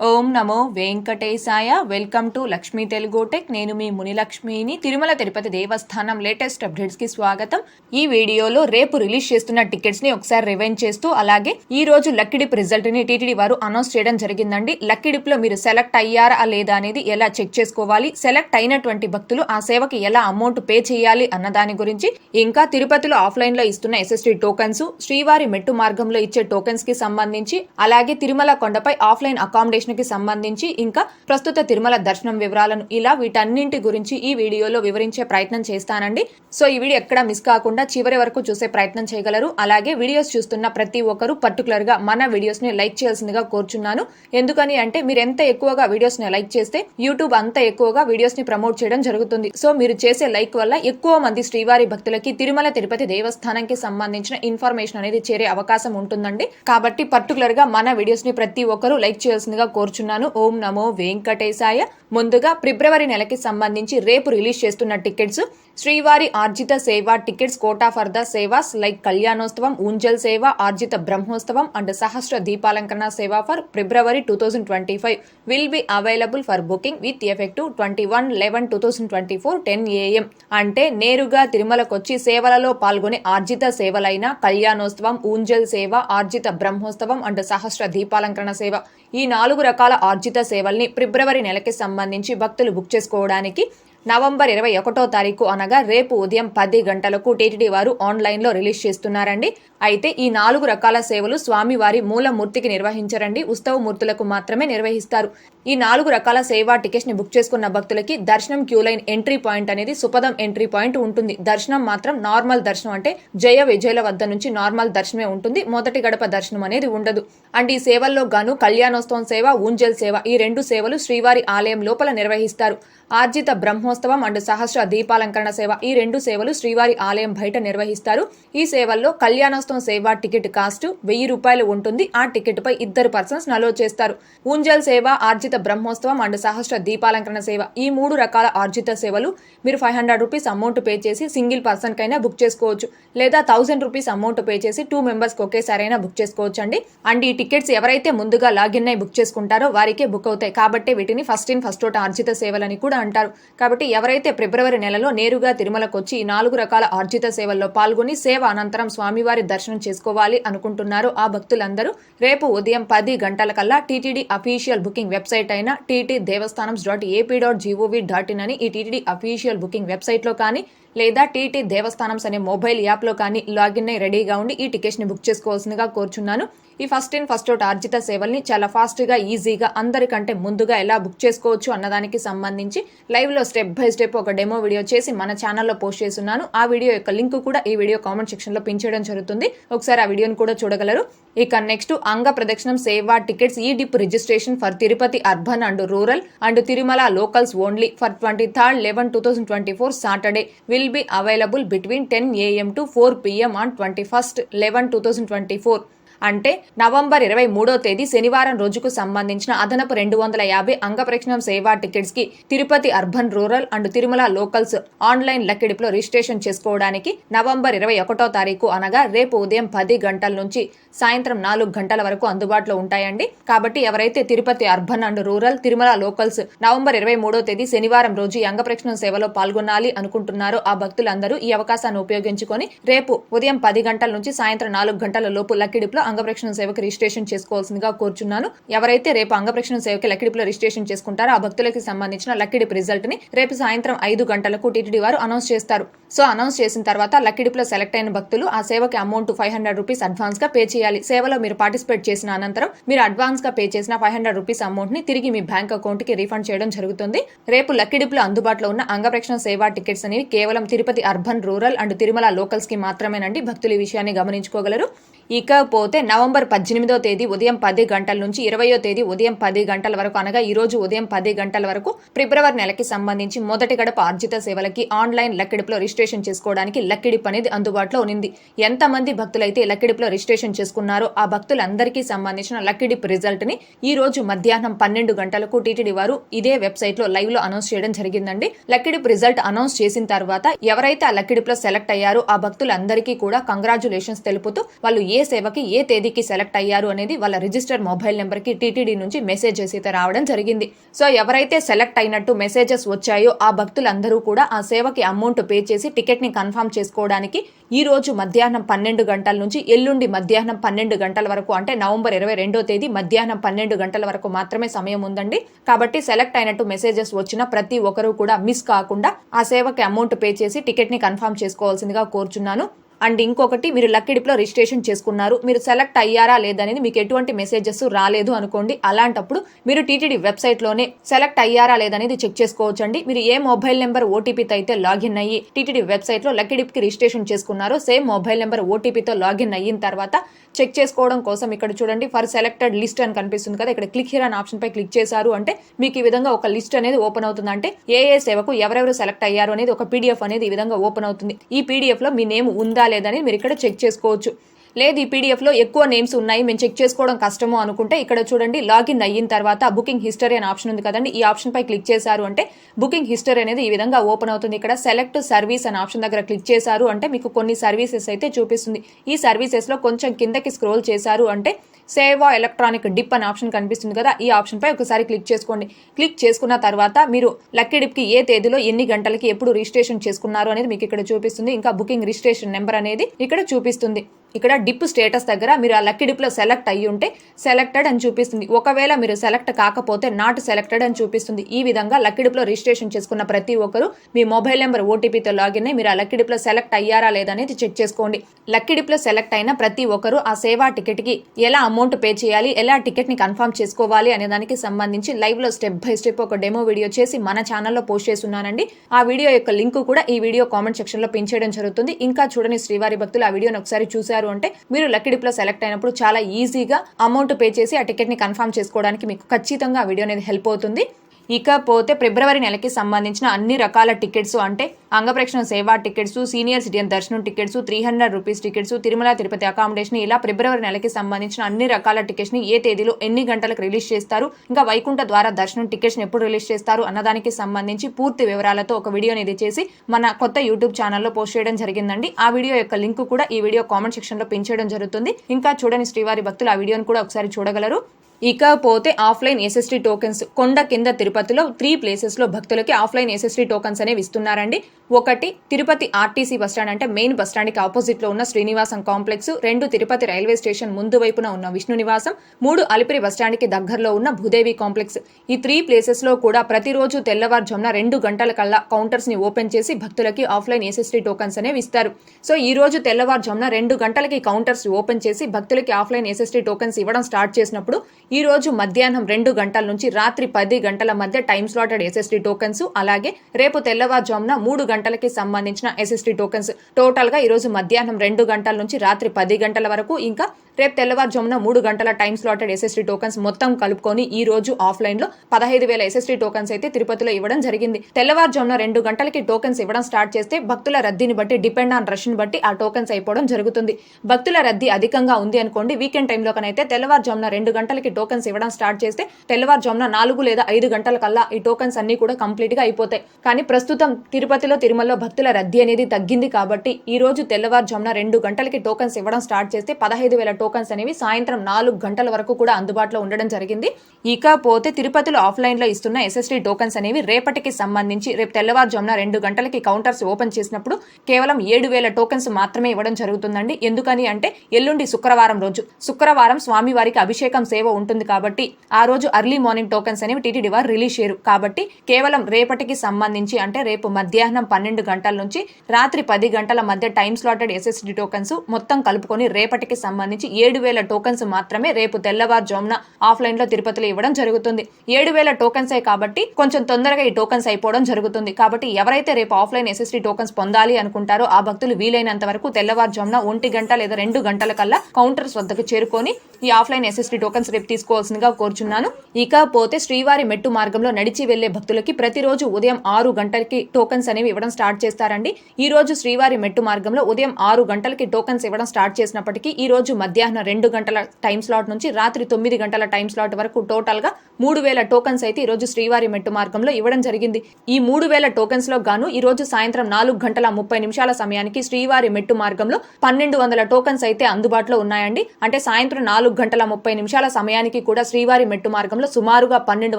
ఓం నమో వెంకటేశాయ. Welcome to Lakshmi Telugu tech. నేను మీ మునిలక్ష్మిని. తిరుమల తిరుపతి దేవస్థానం లేటెస్ట్ అప్డేట్స్కి స్వాగతం. ఈ వీడియోలో రేపు రిలీజ్ చేస్తున్న టికెట్స్ని ఒకసారి రివైండ్ చేస్తూ అలాగే ఈ రోజు లక్కిడిప్ రిజల్ట్ని టీటీడీ వారు అనౌన్స్ చేయడం జరిగిందండి. లక్కిడిప్లో మీరు సెలెక్ట్ అయ్యారా లేదా అనేది ఎలా చెక్ చేసుకోవాలి? సెలెక్ట్ అయినటువంటి భక్తులు ఆ సేవకి ఎలా అమౌంట్ పే చేయాలి అన్న దాని గురించి ఇంకా తిరుపతిలో ఆఫ్లైన్లో ఇస్తున్న ఎస్ఎస్టీ టోకన్స్ శ్రీవారి మెట్టు మార్గంలో ఇచ్చే టోకెన్స్కి సంబంధించి అలాగే తిరుమల కొండపై ఆఫ్లైన్ అకామిడేషన్ కి సంబంధించి ఇంకా ప్రస్తుత తిరుమల దర్శనం వివరాలను ఇలా వీటన్నింటి గురించి ఈ వీడియోలో వివరించే ప్రయత్నం చేస్తానండి. సో ఈ వీడియో ఎక్కడ మిస్ కాకుండా చివరి వరకు చూసే ప్రయత్నం చేయగలరు. అలాగే వీడియోస్ చూస్తున్న ప్రతి ఒక్కరూ పర్టికులర్గా మన వీడియోస్ని లైక్ చేయాల్సిందిగా కోరుచున్నాను. ఎందుకని అంటే మీరు ఎంత ఎక్కువగా వీడియోస్ని లైక్ చేస్తే యూట్యూబ్ అంత ఎక్కువగా వీడియోస్ని ప్రమోట్ చేయడం జరుగుతుంది. సో మీరు చేసే లైక్ వల్ల ఎక్కువ మంది శ్రీవారి భక్తులకి తిరుమల తిరుపతి దేవస్థానంకి సంబంధించిన ఇన్ఫర్మేషన్ అనేది చేరే అవకాశం ఉంటుందండి. కాబట్టి పర్టికులర్గా మన వీడియోస్ని ప్రతి ఒక్కరూ లైక్ చేయాల్సిందిగా కోరుచున్నాను. ఓం నమో వెంకటేశాయ. ముందుగా ఫిబ్రవరి నెలకి సంబంధించి రేపు రిలీజ్ చేస్తున్న tickets Srivari Arjitha Seva tickets quota for the sevas like Kalyanotsavam Unjal Seva Arjitha Brahmotsavam and Sahasra Deepalankarana Seva for February two thousand twenty five will be available for booking with effective twenty one eleven two thousand twenty four ten AM అంటే నేరుగా తిరుమలకొచ్చి సేవలలో పాల్గొనే ఆర్జిత సేవలైన కళ్యాణోత్సవం Unjal Seva Arjitha Brahmotsavam and Sahasra Deepalankarana సేవ. ఈ నాలుగు రకాల ఆర్జిత సేవల్ని ఫిబ్రవరి నెలకి సంబంధించి భక్తులు బుక్ చేసుకోవడానికి నవంబర్ ఇరవై ఒకటో తారీఖు అనగా రేపు ఉదయం పది గంటలకు టీటీడీ వారు ఆన్లైన్లో రిలీజ్ చేస్తున్నారండి. అయితే ఈ నాలుగు రకాల సేవలు స్వామివారి మూలమూర్తికి నిర్వహించరండి. ఉత్సవ మూర్తులకు మాత్రమే నిర్వహిస్తారు. ఈ నాలుగు రకాల సేవా టికెట్స్ని బుక్ చేసుకున్న భక్తులకి దర్శనం క్యూ లైన్ ఎంట్రీ పాయింట్ అనేది సుపదం ఎంట్రీ పాయింట్ ఉంటుంది. దర్శనం మాత్రం నార్మల్ దర్శనం అంటే జయ విజయల వద్ద నుంచి నార్మల్ దర్శనమే ఉంటుంది. మొదటి గడప దర్శనం అనేది ఉండదు. అండ్ ఈ సేవల్లో గాను కళ్యాణోత్సవం సేవ ఊంజల్ సేవ ఈ రెండు సేవలు శ్రీవారి ఆలయం లోపల నిర్వహిస్తారు. ఆర్జిత బ్రహ్మోత్సవం అండ్ సహస్ర దీపాలంకరణ సేవ. ఈ రెండు సేవలు శ్రీవారి ఆలయం బయట నిర్వహిస్తారు. ఈ సేవల్లో కళ్యాణోత్సవం సేవ టికెట్ కాస్ట్ వెయ్యి రూపాయలు ఉంటుంది. ఆ టికెట్ పై ఇద్దరు పర్సన్స్ నలో చేస్తారు. ఊంజల్ సేవ ఆర్జిత బ్రహ్మోత్సవం అండ్ సహస్ర దీపాలంకరణ సేవ. ఈ మూడు రకాల ఆర్జిత సేవలు మీరు five hundred rupees amount pay చేసి సింగిల్ పర్సన్ కైనా బుక్ చేసుకోవచ్చు. లేదా థౌసండ్ రూపీస్ అమౌంట్ పే చేసి టూ మెంబర్స్ ఒకేసారైనా బుక్ చేసుకోవచ్చు అండి అండ్ ఈ టికెట్స్ ఎవరైతే ముందుగా లాగిన్ అయి బుక్ చేసుకుంటారో వారికే బుక్ అవుతాయి. కాబట్టి వీటిని ఫస్ట్ ఇన్ ఫస్ట్ అవుట్ ఆర్జిత సేవలని కూడా అంటారు. కాబట్టి ఎవరైతే ఫిబ్రవరి నెలలో నేరుగా తిరుమలకొచ్చి నాలుగు రకాల ఆర్జిత సేవల్లో పాల్గొని సేవ అనంతరం స్వామివారి దర్శనం చేసుకోవాలి అనుకుంటున్నారో ఆ భక్తులందరూ రేపు ఉదయం పది గంటల కల్లా టీటీడీ అఫీషియల్ బుకింగ్ వెబ్సైట్ అయిన TT Devasthanam dot AP dot gov dot in అని ఈ టీటీడీ అఫీషియల్ బుకింగ్ వెబ్సైట్లో కానీ లేదా టీటీ దేవస్థానమ్స్ అనే మొబైల్ యాప్లో కానీ లాగిన్ అయి రెడీగా ఉండి ఈ టికెట్స్ని బుక్ చేసుకోవాల్సిందిగా కోరుచున్నాను. ఈ ఫస్ట్ ఇన్ ఫస్ట్ అవుట్ ఆర్జిత సేవల్ని చాలా ఫాస్ట్గా ఈజీగా అందరికంటే ముందుగా ఎలా బుక్ చేసుకోవచ్చు అన్నదానికి సంబంధించి లైవ్లో స్టెప్ బై స్టెప్ ఒక డెమో వీడియో చేసి మన ఛానల్లో పోస్ట్ చేస్తున్నాను. ఆ వీడియో యొక్క లింక్ కూడా ఈ వీడియో కామెంట్ సెక్షన్లో పిన్ చేయడం జరుగుతుంది. ఒకసారి ఆ వీడియోని కూడా చూడగలరు. ఇక నెక్స్ట్ అంగ pradakshinam seva tickets e dip registration for Tirupati urban and rural and Tirumala locals only for twenty third eleven two thousand twenty four Saturday. Will will be available between 10 am to 4 pm on 21st 11 2024 అంటే November ఇరవై మూడో తేదీ శనివారం రోజుకు సంబంధించిన అదనపు రెండు వందల యాభై అంగప్రక్షణం సేవా టికెట్స్కి Tirupati urban rural and Tirumala locals online లక్కిడిపులో registration చేసుకోవడానికి నవంబర్ ఇరవై ఒకటో తారీఖు అనగా రేపు ఉదయం పది గంటల నుంచి సాయంత్రం నాలుగు గంటల వరకు అందుబాటులో ఉంటాయండి. కాబట్టి ఎవరైతే Tirupati urban and rural Tirumala locals November ఇరవై మూడో తేదీ శనివారం రోజు ఈ అంగప్రక్షణ సేవలో పాల్గొనాలి అనుకుంటున్నారో ఆ భక్తులందరూ ఈ అవకాశాన్ని ఉపయోగించుకొని రేపు ఉదయం పది గంటల నుంచి సాయంత్రం నాలుగు గంటల లోపు లక్కిడిపులో అంగప్రక్షణ సేవకి రిజిస్ట్రేషన్ చేసుకోవాల్సిందిగా కోరుచున్నాను. ఎవరైతే రేపు అంగప్రక్షణ సేవకి లక్కిడిపులో రిజిస్ట్రేషన్ చేసుకుంటారో ఆ భక్తులకి సంబంధించిన లక్కిడిపు రిజల్ట్ని రేపు సాయంత్రం ఐదు గంటలకు టీటీడీ వారు అనౌన్స్ చేస్తారు. సో అనౌన్స్ చేసిన తర్వాత లక్కిడిపులో సెలెక్ట్ అయిన భక్తులు ఆ సేవకి అమౌంట్ ఫైవ్ హండ్రెడ్ రూపీస్ అడ్వాన్స్గా పే చేయాలి. సేవలో మీరు పార్టిసిపేట్ చేసిన అనంతరం మీరు అడ్వాన్స్గా పే చేసిన ఫైవ్ హండ్రెడ్ రూపీస్ అమౌంట్ని తిరిగి మీ బ్యాంక్ అకౌంట్కి రీఫండ్ చేయడం జరుగుతుంది. రేపు లక్కిడిపులో అందుబాటులో ఉన్న అంగప్రక్షణ సేవా టికెట్స్ అనేవి కేవలం Tirupati urban rural and Tirumala లోకల్స్కి మాత్రమేనండి. భక్తులు ఈ విషయాన్ని గమనించుకోగలరు. ఇకపోతే నవంబర్ పద్దెనిమిదో తేదీ ఉదయం పది గంటల నుంచి ఇరవయో తేదీ ఉదయం పది గంటల వరకు అనగా ఈ రోజు ఉదయం పది గంటల వరకు ఫిబ్రవరి నెలకి సంబంధించి మొదటి గడప ఆర్జిత సేవలకి ఆన్లైన్ లక్కిడిపులో రిజిస్ట్రేషన్ చేసుకోవడానికి లక్కిడిప్ అనేది అందుబాటులో ఉంది ఎంతమంది భక్తులైతే లక్కిడిపులో రిజిస్ట్రేషన్ చేసుకున్నారో ఆ భక్తులందరికీ సంబంధించిన లక్కిడిప్ రిజల్ట్ని ఈ రోజు మధ్యాహ్నం పన్నెండు గంటలకు టీటీడీ వారు ఇదే వెబ్సైట్లో లైవ్లో అనౌన్స్ చేయడం జరిగిందండి. లక్కిడిప్ రిజల్ట్ అనౌన్స్ చేసిన తర్వాత ఎవరైతే ఆ లక్కిడిప్లో సెలెక్ట్ అయ్యారో ఆ భక్తులందరికీ కూడా కంగ్రాచులేషన్స్ తెలుపుతూ వాళ్ళు ఏ ఏ సేవకి ఏ తేదీకి సెలెక్ట్ అయ్యారు అనేది వాళ్ళ రిజిస్టర్ మొబైల్ నెంబర్కి టీటీడీ నుంచి మెసేజెస్ అయితే రావడం జరిగింది. సో ఎవరైతే సెలెక్ట్ అయినట్టు మెసేజెస్ వచ్చాయో ఆ భక్తులందరూ కూడా ఆ సేవకి అమౌంట్ పే చేసి టికెట్ని కన్ఫర్మ్ చేసుకోవడానికి ఈ రోజు మధ్యాహ్నం పన్నెండు గంటల నుంచి ఎల్లుండి మధ్యాహ్నం పన్నెండు గంటల వరకు అంటే నవంబర్ ఇరవై రెండో తేదీ మధ్యాహ్నం పన్నెండు గంటల వరకు మాత్రమే సమయం ఉందండి. కాబట్టి సెలెక్ట్ అయినట్టు మెసేజెస్ వచ్చిన ప్రతి ఒక్కరూ కూడా మిస్ కాకుండా ఆ సేవకి అమౌంట్ పే చేసి టికెట్ని కన్ఫర్మ్ చేసుకోవాల్సిందిగా కోరుచున్నాను. అండ్ ఇంకొకటి మీరు లక్కిడిప్లో రిజిస్ట్రేషన్ చేసుకున్నారు. మీరు సెలెక్ట్ అయ్యారా లేదనేది మీకు ఎటువంటి మెసేజెస్ రాలేదు అనుకోండి. అలాంటప్పుడు మీరు టీటీడీ వెబ్సైట్లోనే సెలెక్ట్ అయ్యారా లేదనేది చెక్ చేసుకోవచ్చండి. మీరు ఏ మొబైల్ నెంబర్ ఓటీపీతో అయితే లాగిన్ అయ్యి టీటీడీ వెబ్సైట్లో లక్కిడిప్కి రిజిస్ట్రేషన్ చేసుకున్నారో సేమ్ మొబైల్ నెంబర్ ఓటీపీతో లాగిన్ అయిన తర్వాత చెక్ చేసుకోవడం కోసం ఇక్కడ చూడండి ఫర్ సెలెక్టెడ్ లిస్ట్ అని కనిపిస్తుంది కదా ఇక్కడ క్లిక్ హియర్ అనే ఆప్షన్ పై క్లిక్ చేశారు అంటే మీకు ఈ విధంగా ఒక లిస్ట్ అనేది ఓపెన్ అవుతుంది. అంటే ఏ ఏ సేవకు ఎవరెవరు సెలెక్ట్ అయ్యారు అనేది ఒక పీడిఎఫ్ అనేది ఈ విధంగా ఓపెన్ అవుతుంది. ఈ పీడిఎఫ్లో మీ నేమ్ ఉందా లేదని మీరు ఇక్కడ చెక్ చేసుకోవచ్చు. లేదు ఈ పీడిఎఫ్లో ఎక్కువ నేమ్స్ ఉన్నాయి మేము చెక్ చేసుకోవడం కష్టము అనుకుంటే ఇక్కడ చూడండి లాగిన్ అయిన తర్వాత బుకింగ్ హిస్టరీ అనే ఆప్షన్ ఉంది కదండి ఈ ఆప్షన్ పై క్లిక్ చేశారు అంటే బుకింగ్ హిస్టరీ అనేది ఈ విధంగా ఓపెన్ అవుతుంది. ఇక్కడ సెలెక్ట్ సర్వీస్ అనే ఆప్షన్ దగ్గర క్లిక్ చేశారు అంటే మీకు కొన్ని సర్వీసెస్ అయితే చూపిస్తుంది. ఈ సర్వీసెస్లో కొంచెం కిందకి స్క్రోల్ చేశారు అంటే సేవా ఎలక్ట్రానిక్ డిప్ అనే ఆప్షన్ కనిపిస్తుంది కదా ఈ ఆప్షన్ పై ఒకసారి క్లిక్ చేసుకోండి. క్లిక్ చేసుకున్న తర్వాత మీరు లక్కీ డిప్కి ఏ తేదీలో ఎన్ని గంటలకి ఎప్పుడు రిజిస్ట్రేషన్ చేసుకున్నారు అనేది మీకు ఇక్కడ చూపిస్తుంది. ఇంకా బుకింగ్ రిజిస్ట్రేషన్ నెంబర్ అనేది ఇక్కడ చూపిస్తుంది. ఇక్కడ డిప్ స్టేటస్ దగ్గర మీరు ఆ లక్కీ డిప్లో సెలెక్ట్ అయ్యి ఉంటే సెలెక్టెడ్ అని చూపిస్తుంది. ఒకవేళ మీరు సెలెక్ట్ కాకపోతే నాట్ సెలెక్టెడ్ అని చూపిస్తుంది. ఈ విధంగా లక్కీ డిప్లో రిజిస్ట్రేషన్ చేసుకున్న ప్రతి ఒక్కరు మీ మొబైల్ నెంబర్ ఓటీపీతో లాగిన్ మీరు ఆ లక్కీ డిప్లో సెలెక్ట్ అయ్యారా లేదా అనేది చెక్ చేసుకోండి. లక్కీ డిప్లో సెలెక్ట్ అయిన ప్రతి ఒక్కరు ఆ సేవా టికెట్కి ఎలా అమౌంట్ పే చేయాలి ఎలా టికెట్ని కన్ఫర్మ్ చేసుకోవాలి అనే దానికి సంబంధించి లైవ్లో స్టెప్ బై స్టెప్ ఒక డెమో వీడియో చేసి మన ఛానల్లో పోస్ట్ చేస్తున్నానండి. ఆ వీడియో యొక్క లింక్ కూడా ఈ వీడియో కామెంట్ సెక్షన్లో పిన్ చేయడం జరుగుతుంది. ఇంకా చూడని శ్రీవారి భక్తులు ఆ వీడియోని ఒకసారి చూశారు అంటే మీరు లక్కీ డిప్లో సెలెక్ట్ అయినప్పుడు చాలా ఈజీగా అమౌంట్ పే చేసి ఆ టికెట్ని కన్ఫర్మ్ చేసుకోవడానికి మీకు ఖచ్చితంగా ఆ వీడియో అనేది హెల్ప్ అవుతుంది. ఇకపోతే ఫిబ్రవరి నెలకి సంబంధించిన అన్ని రకాల టికెట్స్ అంటే అంగప్రేక్షణ సేవా టికెట్స్ సీనియర్ సిటిజన్ దర్శనం tickets three hundred rupees tickets Tirumala Tirupati accommodation ఇలా ఫిబ్రవరి నెలకి సంబంధించిన అన్ని రకాల టికెట్స్ని ఏ తేదీలో ఎన్ని గంటలకు రిలీజ్ చేస్తారు ఇంకా వైకుంఠ ద్వారా దర్శనం టికెట్స్ ఎప్పుడు రిలీజ్ చేస్తారు అన్నదానికి సంబంధించి పూర్తి వివరాలతో ఒక వీడియో అనేది చేసి మన కొత్త యూట్యూబ్ ఛానల్లో పోస్ట్ చేయడం జరిగిందండి. ఆ వీడియో యొక్క లింక్ కూడా ఈ వీడియో కామెంట్ సెక్షన్లో జరుగుతుంది. ఇంకా చూడని శ్రీవారి భక్తులు ఆ వీడియోని కూడా ఒకసారి చూడగలరు. ఇకపోతే ఆఫ్లైన్ ఎస్ఎస్టీ టోకెన్స్ కొండ కింద తిరుపతిలో త్రీ ప్లేసెస్లో భక్తులకి ఆఫ్లైన్ ఎస్ఎస్టీ టోకెన్స్ అనేవి ఇస్తున్నారండి. ఒకటి తిరుపతి ఆర్టీసీ బస్టాండ్ అంటే మెయిన్ బస్టాండ్కి కి ఉన్న శ్రీనివాసం కాంప్లెక్స్ రెండు తిరుపతి రైల్వే స్టేషన్ ముందు వైపున ఉన్న విష్ణు నివాసం మూడు అలిపిరి బస్టాండ్కి దగ్గరలో ఉన్న భూదేవి కాంప్లెక్స్ ఈ త్రీ ప్లేసెస్లో కూడా ప్రతిరోజు తెల్లవారుజామున రెండు గంటల కల్లా కౌంటర్స్ని ఓపెన్ చేసి భక్తులకి ఆఫ్లైన్ ఎస్ఎస్టీ టోకెన్స్ అనేవి ఇస్తారు. సో ఈ రోజు తెల్లవారుజామున రెండు గంటలకి కౌంటర్స్ ఓపెన్ చేసి భక్తులకి ఆఫ్లైన్ ఎస్ఎస్టీ టోకెన్స్ ఇవ్వడం స్టార్ట్ చేసినప్పుడు ఈ రోజు మధ్యాహ్నం రెండు గంటల నుంచి రాత్రి పది గంటల మధ్య టైమ్ స్లాటెడ్ ఎస్ఎస్టీ టోకెన్స్ అలాగే రేపు తెల్లవారుజామున మూడు గంటలకి సంబంధించిన ఎస్ఎస్టీ టోకెన్స్. టోటల్గా ఈరోజు ఈ రోజు మధ్యాహ్నం రెండు గంటల నుంచి రాత్రి పది గంటల వరకు ఇంకా రేపు తెల్లవారుజామున మూడు గంటల టైం స్లాటెడ్ ఎస్ఎస్టీ టోకెన్స్ మొత్తం కలుపుకొని ఈ రోజు ఆఫ్లైన్లో పదహైదు వేల ఎస్ఎస్టీ టోకెన్స్ అయితే తిరుపతిలో ఇవ్వడం జరిగింది. తెల్లవారుజామున రెండు గంటలకి టోకెన్స్ ఇవ్వడం స్టార్ట్ చేస్తే భక్తుల రద్దీని బట్టి డిపెండ్ ఆన్ రష్ని బట్టి ఆ టోకెన్స్ అయిపోవడం జరుగుతుంది. భక్తుల రద్దీ అధికంగా ఉంది అనుకోండి వీకెండ్ టైంలో కనైతే తెల్లవారుజామున రెండు గంటలకి టోకెన్స్ ఇవ్వడం స్టార్ట్ చేస్తే తెల్లవారుజామున నాలుగు లేదా ఐదు గంటల కల్లా ఈ టోకెన్స్ అన్ని కూడా కంప్లీట్గా అయిపోతాయి. కానీ ప్రస్తుతం తిరుపతిలో తిరుమలలో భక్తుల రద్దీ అనేది తగ్గింది కాబట్టి ఈ రోజు తెల్లవారుజామున రెండు గంటలకి టోకెన్స్ ఇవ్వడం స్టార్ట్ చేస్తే పదహైదు వేల టోకెన్స్ అనేవి సాయంత్రం నాలుగు గంటల వరకు కూడా అందుబాటులో ఉండడం జరిగింది. ఇకపోతే తిరుపతిలో ఆఫ్లైన్లో ఇస్తున్న ఎస్ఎస్టీ టోకెన్స్ అనేవి రేపటికి సంబంధించి రేపు తెల్లవారుజామున రెండు గంటలకి కౌంటర్స్ ఓపెన్ చేసినప్పుడు కేవలం ఏడు వేల టోకన్స్ మాత్రమే ఇవ్వడం జరుగుతుందండి. ఎందుకని అంటే ఎల్లుండి శుక్రవారం రోజు శుక్రవారం స్వామివారికి అభిషేకం సేవ ఉంటుంది కాబట్టి ఆ రోజు అర్లీ మార్నింగ్ టోకెన్స్ అనేవి టీటీడీ వారు రిలీజ్ చేయరు. కాబట్టి కేవలం రేపటికి సంబంధించి అంటే రేపు మధ్యాహ్నం పన్నెండు గంటల నుంచి రాత్రి పది గంటల మధ్య టైం స్లాటెడ్ ఎస్ఎస్డి టోకెన్స్ మొత్తం కలుపుకొని రేపటికి సంబంధించి ఏడు వేల టోకన్స్ మాత్రమే రేపు తెల్లవారుజామున ఆఫ్లైన్లో తిరుపతిలో ఇవ్వడం జరుగుతుంది. ఏడు వేల టోకెన్సే కాబట్టి కొంచెం తొందరగా ఈ టోకెన్స్ అయిపోవడం జరుగుతుంది. కాబట్టి ఎవరైతే రేపు ఆఫ్లైన్ ఎస్ఎస్టీ టోకన్స్ పొందాలి అనుకుంటారో ఆ భక్తులు వీలైనంత వరకు తెల్లవారుజామున ఒంటి గంట లేదా రెండు గంటల కల్లా కౌంటర్స్ వద్దకు చేరుకొని ఈ ఆఫ్లైన్ ఎస్ఎస్టీ టోకన్స్ రేపు తీసుకోవాల్సిందిగా కోరుచున్నాను. ఇకపోతే శ్రీవారి మెట్టు మార్గంలో నడిచి వెళ్ళే భక్తులకి ప్రతిరోజు ఉదయం ఆరు గంటలకి టోకన్స్ అనేవి ఇవ్వడం స్టార్ట్ చేస్తారండి. ఈ రోజు శ్రీవారి మెట్టు మార్గంలో ఉదయం ఆరు గంటలకి టోకెన్స్ ఇవ్వడం స్టార్ట్ చేసినప్పటికీ ఈ రోజు మధ్యాహ్నం మధ్యాహ్నం రెండు గంటల టైం స్లాట్ నుంచి రాత్రి తొమ్మిది గంటల టైం స్లాట్ వరకు టోటల్గా మూడు వేల టోకన్స్ అయితే ఈరోజు శ్రీవారి మెట్టు మార్గంలో ఇవ్వడం జరిగింది. ఈ మూడు వేల టోకన్స్లో గాను ఈరోజు సాయంత్రం నాలుగు గంటల ముప్పై నిమిషాల సమయానికి శ్రీవారి మెట్టు మార్గంలో పన్నెండు వందల టోకన్స్ అయితే అందుబాటులో ఉన్నాయండి. అంటే సాయంత్రం నాలుగు గంటల ముప్పై నిమిషాల సమయానికి కూడా శ్రీవారి మెట్టు మార్గంలో సుమారుగా పన్నెండు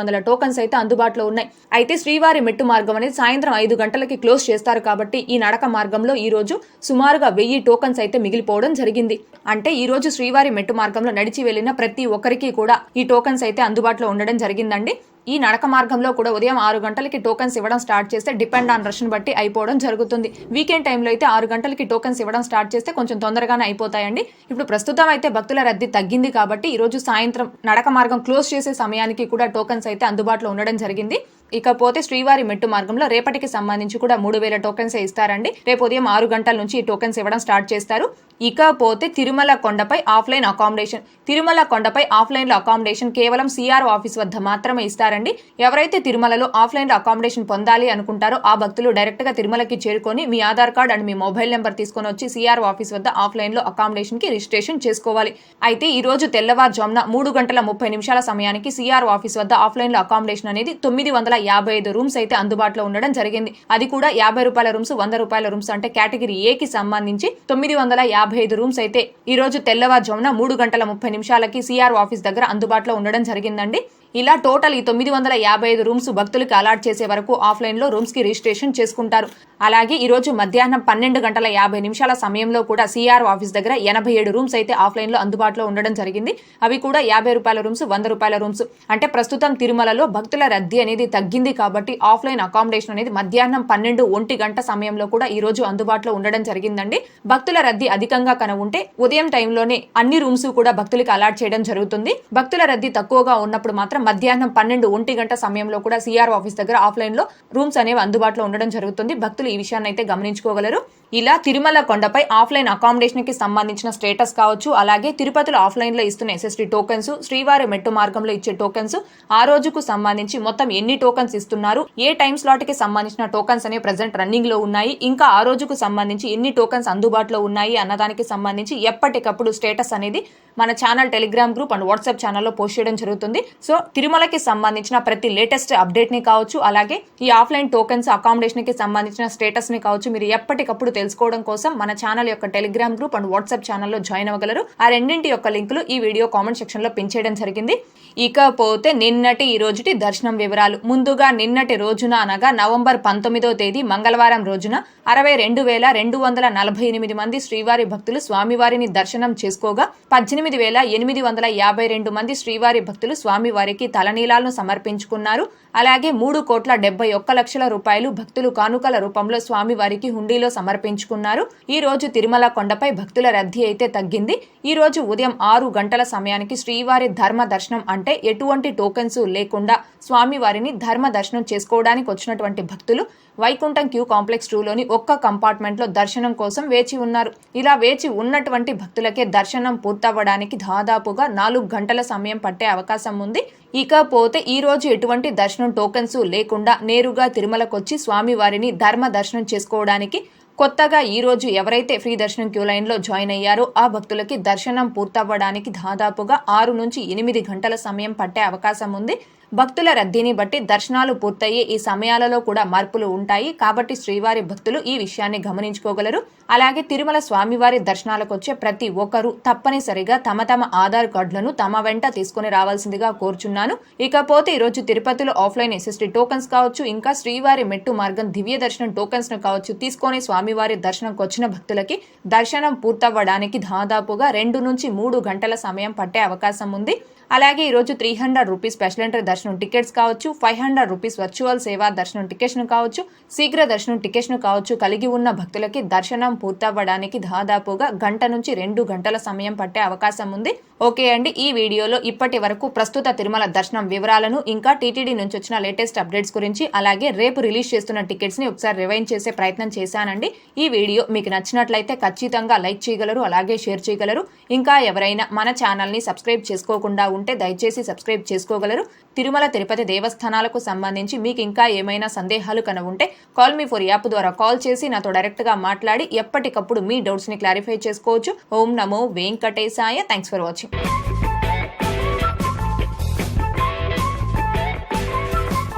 వందల టోకన్స్ అయితే అందుబాటులో ఉన్నాయి. అయితే శ్రీవారి మెట్టు మార్గం అనేది సాయంత్రం ఐదు గంటలకి క్లోజ్ చేస్తారు కాబట్టి ఈ నడక మార్గంలో ఈ రోజు సుమారుగా వెయ్యి టోకన్స్ అయితే మిగిలిపోవడం జరిగింది. అంటే ఈ రోజు శ్రీవారి మెట్టు మార్గంలో నడిచి వెళ్ళిన ప్రతి ఒక్కరికి కూడా ఈ టోకన్స్ అయితే అందుబాటులో ఉండడం జరిగిందండి. ఈ నడక మార్గంలో కూడా ఉదయం ఆరు గంటలకి టోకన్స్ ఇవ్వడం స్టార్ట్ చేస్తే డిపెండ్ ఆన్ రష్ను బట్టి అయిపోవడం జరుగుతుంది. వీకెండ్ టైంలో అయితే ఆరు గంటలకి టోకన్స్ ఇవ్వడం స్టార్ట్ చేస్తే కొంచెం తొందరగానే అయిపోతాయండి. ఇప్పుడు ప్రస్తుతం అయితే భక్తుల రద్దీ తగ్గింది కాబట్టి ఈరోజు సాయంత్రం నడక మార్గం క్లోజ్ చేసే సమయానికి కూడా టోకన్స్ అయితే అందుబాటులో ఉండడం జరిగింది. ఇకపోతే శ్రీవారి మెట్టు మార్గంలో రేపటికి సంబంధించి కూడా మూడు వేల టోకెన్స్ ఇస్తారండి. రేపు ఉదయం ఆరు గంటల నుంచి ఈ టోకెన్స్ ఇవ్వడం స్టార్ట్ చేస్తారు. ఇకపోతే తిరుమల కొండపై ఆఫ్లైన్ అకామిడేషన్. తిరుమల కొండపై ఆఫ్లైన్లో అకామిడేషన్ కేవలం సిఆర్ఓ ఆఫీస్ వద్ద మాత్రమే ఇస్తారండి. ఎవరైతే తిరుమలలో ఆఫ్లైన్లో అకామిడేషన్ పొందాలి అనుకుంటారో ఆ భక్తులు డైరెక్ట్గా తిరుమలకి చేరుకొని మీ ఆధార్ కార్డ్ అండ్ మీ మొబైల్ నెంబర్ తీసుకొని వచ్చి సిఆర్ఓ ఆఫీస్ వద్ద ఆఫ్లైన్లో అకామిడేషన్కి రిజిస్ట్రేషన్ చేసుకోవాలి. అయితే ఈ రోజు తెల్లవారుజామున మూడు గంటల ముప్పై నిమిషాల సమయానికి సిఆర్ఓ ఆఫీస్ వద్ద ఆఫ్లైన్లో అకామిడేషన్ అనేది తొమ్మిది వందల యాభై ఐదు రూమ్స్ అయితే అందుబాటులో ఉండడం జరిగింది. అది కూడా యాభై రూపాయల రూమ్స్ వంద రూపాయల రూమ్స్ అంటే కేటగిరీ ఏ కి సంబంధించి తొమ్మిది వందల యాభై ఐదు రూమ్స్ అయితే ఈ రోజు తెల్లవారుజామున మూడు గంటల ముప్పై నిమిషాలకి సిఆర్ ఆఫీస్ దగ్గర అందుబాటులో ఉండడం జరిగిందండి. ఇలా టోటల్ ఈ తొమ్మిది వందల యాభై ఐదు రూమ్స్ భక్తులకు అలాట్ చేసే వరకు ఆఫ్లైన్లో రూమ్స్కి రిజిస్ట్రేషన్ చేసుకుంటారు. అలాగే ఈ రోజు మధ్యాహ్నం పన్నెండు గంటల యాభై నిమిషాల సమయంలో కూడా సిఆర్ ఆఫీస్ దగ్గర ఎనభై ఏడు రూమ్స్ అయితే ఆఫ్లైన్లో అందుబాటులో ఉండడం జరిగింది. అవి కూడా యాభై రూపాయల రూమ్స్ వంద రూపాయల రూమ్స్. అంటే ప్రస్తుతం తిరుమలలో భక్తుల రద్దీ అనేది తగ్గింది కాబట్టి ఆఫ్లైన్ అకామిడేషన్ అనేది మధ్యాహ్నం పన్నెండు ఒంటి గంట సమయంలో కూడా ఈ రోజు అందుబాటులో ఉండడం జరిగిందండి. భక్తుల రద్దీ అధికంగా కన ఉంటే ఉదయం టైంలోనే అన్ని రూమ్స్ కూడా భక్తులకు అలాట్ చేయడం జరుగుతుంది. భక్తుల రద్దీ తక్కువగా ఉన్నప్పుడు మాత్రం మధ్యాహ్నం పన్నెండు ఒంటి గంట సమయంలో కూడా సిఆర్ ఆఫీస్ దగ్గర ఆఫ్లైన్లో రూమ్స్ అనేవి అందుబాటులో ఉండడం జరుగుతుంది. భక్తులు ఈ విషయాన్ని అయితే గమనించుకోగలరు. ఇలా తిరుమల కొండపై ఆఫ్లైన్ అకామిడేషన్కి సంబంధించిన స్టేటస్ కావచ్చు. అలాగే తిరుపతిలో ఆఫ్లైన్లో ఇస్తున్న ఎస్ఎస్టీ టోకెన్స్ శ్రీవారి మెట్టు మార్గంలో ఇచ్చే టోకెన్స్ ఆ రోజుకు సంబంధించి మొత్తం ఎన్ని టోకెన్స్ ఇస్తున్నారు ఏ టైం స్లాట్కి సంబంధించిన టోకెన్స్ అనేవి ప్రజెంట్ రన్నింగ్లో ఉన్నాయి ఇంకా ఆ రోజుకు సంబంధించి ఎన్ని టోకెన్స్ అందుబాటులో ఉన్నాయి అన్నదానికి సంబంధించి ఎప్పటికప్పుడు స్టేటస్ అనేది మన channel Telegram group and WhatsApp ఛానల్లో పోస్ట్ చేయడం జరుగుతుంది. సో తిరుమలకి సంబంధించిన ప్రతి లేటెస్ట్ అప్డేట్ని కావచ్చు అలాగే ఈ ఆఫ్లైన్ టోకెన్స్ అకామిడేషన్కి సంబంధించిన స్టేటస్ని కావచ్చు మీరు ఎప్పటికప్పుడు తెలుసుకోవడం కోసం మన ఛానల్ యొక్క టెలిగ్రామ్ గ్రూప్ అండ్ వాట్సాప్ ఛానల్లో జాయిన్ అవ్వగలరు. ఆ రెండింటి యొక్క లింకులు ఈ వీడియో కామెంట్ సెక్షన్లో పిన్ చేయడం జరిగింది. ఇకపోతే నిన్నటి ఈ రోజుటి దర్శనం వివరాలు. ముందుగా నిన్నటి రోజున అనగా నవంబర్ పంతొమ్మిదో తేదీ మంగళవారం రోజున అరవై రెండు వేల రెండు వందల నలభై ఎనిమిది మంది శ్రీవారి భక్తులు స్వామివారిని దర్శనం చేసుకోగా పద్దెనిమిది వేల ఎనిమిది వందల యాభై రెండు మంది శ్రీవారి భక్తులు స్వామివారికి తలనీలాలను సమర్పించుకున్నారు. అలాగే మూడు కోట్ల డెబ్బై ఒక్క లక్షల రూపాయలు భక్తులు కానుకల రూపంలో స్వామివారికి హుండీలో సమర్పించుకున్నారు. ఈ రోజు తిరుమల కొండపై భక్తుల రద్దీ అయితే తగ్గింది. ఈ రోజు ఉదయం ఆరు గంటల సమయానికి శ్రీవారి ధర్మ దర్శనం అంటే ఎటువంటి టోకెన్స్ లేకుండా స్వామివారిని ధర్మ దర్శనం చేసుకోవడానికి వచ్చినటువంటి భక్తులు వైకుంఠం క్యూ కాంప్లెక్స్ టూలోని ఒక్క కంపార్ట్మెంట్లో దర్శనం కోసం వేచి ఉన్నారు. ఇలా వేచి ఉన్నటువంటి భక్తులకే దర్శనం పూర్తవ్వడానికి దాదాపుగా నాలుగు గంటల సమయం పట్టే అవకాశం ఉంది. ఇకపోతే ఈ రోజు ఎటువంటి దర్శనం టోకెన్స్ లేకుండా నేరుగా తిరుమలకొచ్చి స్వామివారిని ధర్మ దర్శనం చేసుకోవడానికి కొత్తగా ఈ రోజు ఎవరైతే ఫ్రీ దర్శనం క్యూ లైన్లో జాయిన్ అయ్యారో ఆ భక్తులకి దర్శనం పూర్తవ్వడానికి దాదాపుగా ఆరు నుంచి ఎనిమిది గంటల సమయం పట్టే అవకాశం ఉంది. భక్తుల రద్దీని బట్టి దర్శనాలు పూర్తయ్యే ఈ సమయాలలో కూడా మార్పులు ఉంటాయి. కాబట్టి శ్రీవారి భక్తులు ఈ విషయాన్ని గమనించుకోగలరు. అలాగే తిరుమల స్వామివారి దర్శనాలకు వచ్చే ప్రతి ఒక్కరూ తప్పనిసరిగా తమ తమ ఆధార్ కార్డులను తమ వెంట తీసుకుని రావాల్సిందిగా కోరుచున్నాను. ఇకపోతే ఈరోజు తిరుపతిలో ఆఫ్లైన్ ఎస్ఎస్టీ టోకన్స్ కావచ్చు ఇంకా శ్రీవారి మెట్టు మార్గం దివ్య దర్శనం టోకన్స్ను కావచ్చు తీసుకొని స్వామివారి దర్శనంకి వచ్చిన భక్తులకి దర్శనం పూర్తవ్వడానికి దాదాపుగా రెండు నుంచి మూడు గంటల సమయం పట్టే అవకాశం ఉంది. అలాగే ఈరోజు three hundred rupees special entry దర్శనం టికెట్స్ కావచ్చు ఫైవ్ హండ్రెడ్ రూపీస్ వర్చువల్ సేవా దర్శనం టికెట్స్ను కావచ్చు శీఘ్ర దర్శనం టికెట్స్ కావచ్చు కలిగి ఉన్న భక్తులకి దర్శనం పూర్తవ్వడానికి దాదాపుగా గంట నుంచి రెండు గంటల సమయం పట్టే అవకాశం ఉంది. ఓకే అండి ఈ వీడియోలో ఇప్పటి వరకు ప్రస్తుత తిరుమల దర్శనం వివరాలను ఇంకా టీటీడీ నుంచి వచ్చిన లేటెస్ట్ అప్డేట్స్ గురించి అలాగే రేపు రిలీజ్ చేస్తున్న టికెట్స్ని ఒకసారి రివైండ్ చేసే ప్రయత్నం చేశానండి. ఈ వీడియో మీకు నచ్చినట్లయితే ఖచ్చితంగా లైక్ చేయగలరు అలాగే షేర్ చేయగలరు. ఇంకా ఎవరైనా మన ఛానల్ని సబ్స్క్రైబ్ చేసుకోకుండా ఉంటే దయచేసి సబ్స్క్రైబ్ చేసుకోగలరు. తిరుమల తిరుపతి దేవస్థానాలకు సంబంధించి మీకు ఇంకా ఏమైనా సందేహాలు కన ఉంటే కాల్ మీ ఫోర్ యాప్ ద్వారా కాల్ చేసి నాతో డైరెక్ట్గా మాట్లాడి ఎప్పటికప్పుడు మీ డౌట్స్ని క్లారిఫై చేసుకోవచ్చు. ఓం నమో వెంకటేశాయ. Thanks for watching